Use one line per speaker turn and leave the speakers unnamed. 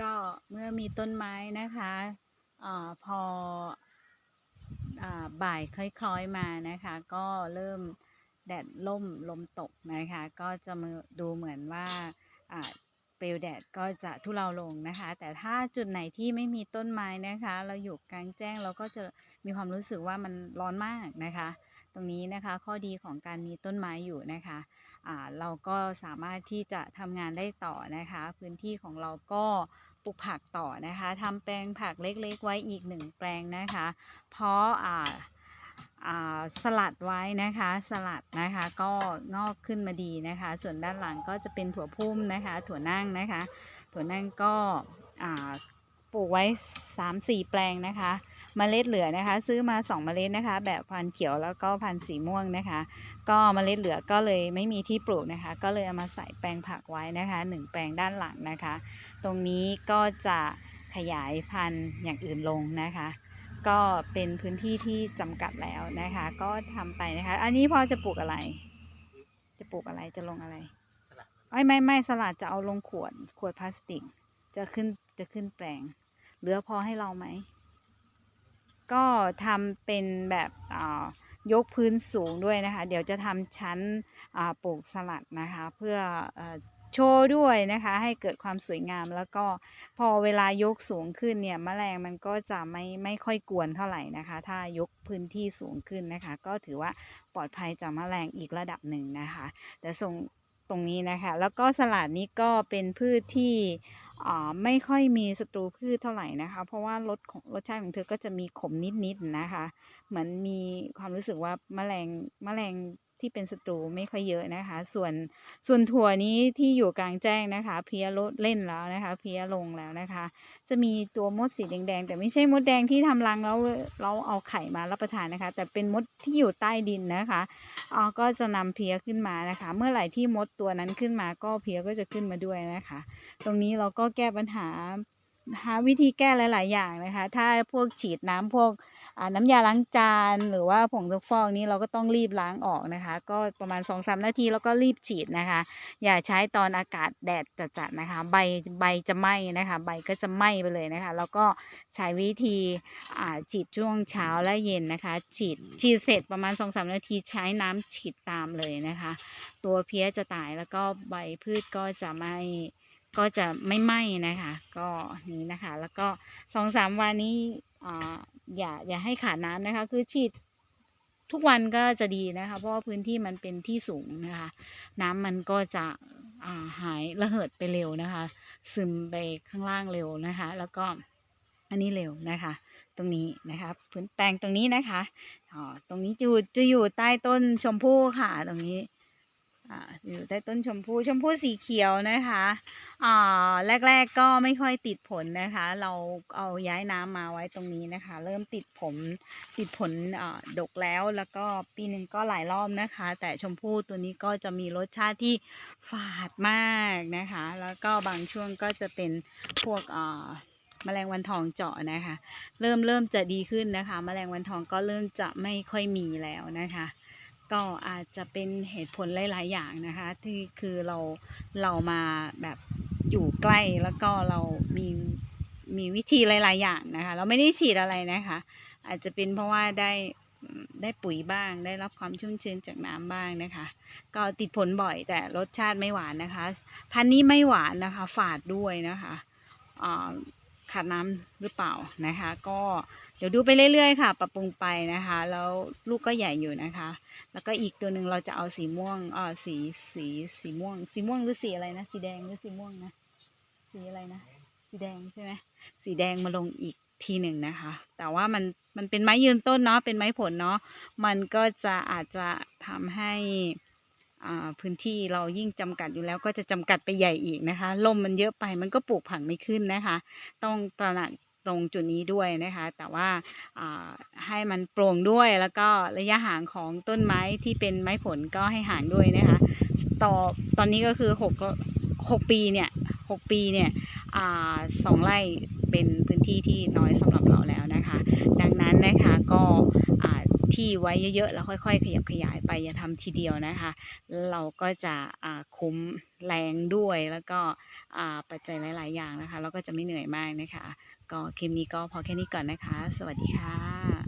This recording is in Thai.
ก็เมื่อมีต้นไม้นะคะอพออบ่ายคล้อยๆมานะคะ ก็เริ่มแดดล่มลมตกนะคะ ก็จะดูเหมือนว่าเปลวแดดก็จะทุเลาลงนะคะ แต่ถ้าจุดไหนที่ไม่มีต้นไม้นะคะ เราอยู่กลางแจ้งเราก็จะมีความรู้สึกว่ามันร้อนมากนะคะ ตรงนี้นะคะข้อดีของการมีต้นไม้อยู่นะคะ เราก็สามารถที่จะทำงานได้ต่อนะคะ พื้นที่ของเราก็ปลูกผักต่อนะคะทำแปลงผักเล็กๆ ไว้อีกหนึ่งแปลงนะคะ เพราะอ่าสลัดไว้นะคะสลัดนะคะก็งอกขึ้นมาดีนะคะ ส่วนด้านหลังก็จะเป็นถั่วพุ่มนะคะ ถั่วนั่งนะคะ ถั่วนั่งก็ปลูกไว้ 3-4 แปลงนะคะ เมล็ดเหลือนะคะ ซื้อมา 2 เมล็ดนะคะ แบบพันธุ์เขียวแล้วก็พันธุ์สีม่วงนะคะ ก็เมล็ดเหลือก็เลยไม่มีที่ปลูกนะคะ ก็เลยเอามาใส่แปลงผักไว้นะคะหนึ่งแปลงด้านหลังนะคะ ตรงนี้ก็จะขยายพันธุ์อย่างอื่นลงนะคะ ก็เป็นพื้นที่ที่จำกัดแล้วนะคะ ก็ทำไปนะคะ อันนี้พอจะปลูกอะไร จะปลูกอะไรจะลงอะไรไม่ไม่ไม่สลัดจะเอาลงขวดขวดพลาสติก จะขึ้นจะขึ้นแปลง เหลือพอให้เราไหม ก็ทำเป็นแบบยกพื้นสูงด้วยนะคะ เดี๋ยวจะทำชั้นปลูกสลัดนะคะ เพื่ออโชว์ด้วยนะคะ ให้เกิดความสวยงามแล้วก็พอเวลายกสูงขึ้นเนี่ยแมลงมันก็จะไม่ไม่ค่อยกวนเท่าไหร่นะคะ ถ้ายกพื้นที่สูงขึ้นนะคะ ก็ถือว่าปลอดภัยจากแมลงอีกระดับหนึ่งนะคะ แต่ส่งตรงนี้นะคะ แล้วก็สลัดนี้ก็เป็นพืชที่ ไม่ค่อยมีศัตรูพืชเท่าไหร่นะคะ เพราะว่ารสของรสชาติของเธอก็จะมีขมนิดๆนะคะ เหมือนมีความรู้สึกว่าแมลงแมลง ที่เป็นศัตรูไม่ค่อยเยอะนะคะ ส่วนส่วนถั่วนี้ที่อยู่กลางแจ้งนะคะ เพี้ยลดเล่นแล้วนะคะ เพี้ยลงแล้วนะคะ จะมีตัวมดสีแดงๆแต่ไม่ใช่มดแดงที่ทำรังแล้วเราเอาไข่มารับประทานนะคะ แต่เป็นมดที่อยู่ใต้ดินนะคะอ่าก็จะนำเพี้ยขึ้นมานะคะ เมื่อไหร่ที่มดตัวนั้นขึ้นมาก็เพี้ยก็จะขึ้นมาด้วยนะคะ ตรงนี้เราก็แก้ปัญหาหาวิธีแก้หลาย ๆ อย่างนะคะ ถ้าพวกฉีดน้ำพวก อ่าน้ำยาล้างจานหรือว่าผงซักฟอกนี้เราก็ต้องรีบล้างออกนะคะ ก็ประมาณ2อสนาทีแล้วก็รีบฉีดนะคะ อย่าใช้ตอนอากาศแดดจัดๆนะคะ ใบใบจะไหม้นะคะ ใบก็จะไหม้ไปเลยนะคะ แล้วก็ใช้วิธีอ่าฉีดช่วงเช้าและเย็นนะคะ ฉีดฉีดเสร็จประมาณ2อสนาทีใช้น้ำฉีดตามเลยนะคะ ตัวเพี้ยจะตายแล้วก็ใบพืชก็จะไม่ก็จะไม่ไหม้นะคะ ก็นี้นะคะ แล้วก็สองสามวันนี้ อย่าอย่าให้ขาดน้ำนะคะ คือฉีดทุกวันก็จะดีนะคะ เพราะว่าพื้นที่มันเป็นที่สูงนะคะ น้ำมันก็จะาหายระเหิดไปเร็วนะคะ ซึมไปข้างล่างเร็วนะคะ แล้วก็อันนี้เร็วนะคะ ตรงนี้นะคะพื้นแปลงตรงนี้นะคะอ๋อตรงนี้จะอยู่จะอยู่ใต้ต้นชมพู่ค่ะตรงนี้ อยู่ใต้ต้นชมพู่ชมพู่สีเขียวนะคะอ่าแรก ๆก็ไม่ค่อยติดผลนะคะ เราเอาย้ายน้ำมาไว้ตรงนี้นะคะ เริ่มติดผลติดผลอ่าดกแล้วแล้วก็ปีหนึ่งก็หลายรอบนะคะ แต่ชมพู่ตัวนี้ก็จะมีรสชาติที่ฝาดมากนะคะ แล้วก็บางช่วงก็จะเป็นพวกอ่าแมลงวันทองเจาะนะคะ เริ่มเริ่มจะดีขึ้นนะคะแมลงวันทองก็เริ่มจะไม่ค่อยมีแล้วนะคะ ก็อาจจะเป็นเหตุผลหลาย ๆ อย่างนะคะ ที่คือเราเรามาแบบอยู่ใกล้แล้วก็เรามีมีวิธีหลาย ๆ อย่างนะคะ เราไม่ได้ฉีดอะไรนะคะ อาจจะเป็นเพราะว่าได้ได้ปุ๋ยบ้าง ได้รับความชุ่มชื้นจากน้ำบ้างนะคะ ก็ติดผลบ่อยแต่รสชาติไม่หวานนะคะ พันนี้ไม่หวานนะคะ ฝาดด้วยนะคะอ่า ขาดน้ำหรือเปล่านะคะ ก็เดี๋ยวดูไปเรื่อย ๆ ค่ะ ปรับปรุงไปนะคะ แล้วลูกก็ใหญ่อยู่นะคะ แล้วก็อีกตัวหนึ่งเราจะเอาสีม่วงอ่อสีสีสีม่วง สีม่วงหรือสีอะไรนะ สีแดงหรือสีม่วงนะสีอะไรนะ สีแดงใช่ไหมสีแดงมาลงอีกทีหนึ่งนะคะ แต่ว่ามันมันเป็นไม้ยืนต้นเนาะเป็นไม้ผลเนาะมันก็จะอาจจะทำให้ พื้นที่เรายิ่งจำกัดอยู่แล้วก็จะจำกัดไปใหญ่อีกนะคะลมมันเยอะไปมันก็ปลูกผักไม่ขึ้นนะคะ ต้องตระหนักตรงจุดนี้ด้วยนะคะ แต่ว่าให้มันโปร่งด้วยแล้วก็ระยะห่างของต้นไม้ที่เป็นไม้ผลก็ให้ห่างด้วยนะคะต่อตอนนี้ก็คือหกก็หกปีเนี่ยหกปีเนี่ยอสองไร่เป็นพื้นที่ที่น้อยสำหรับเราแล้วนะคะ ดังนั้นนะคะก็ ที่ไว้เยอะๆแล้วค่อย ๆ ขยับขยายไปอย่าทำทีเดียวนะคะ เราก็จะคุ้มแรงด้วยแล้วก็ปัจจัยหลาย ๆ อย่างนะคะแล้วก็จะไม่เหนื่อยมากนะคะ ก็คลิปนี้ก็พอแค่นี้ก่อนนะคะ สวัสดีค่ะ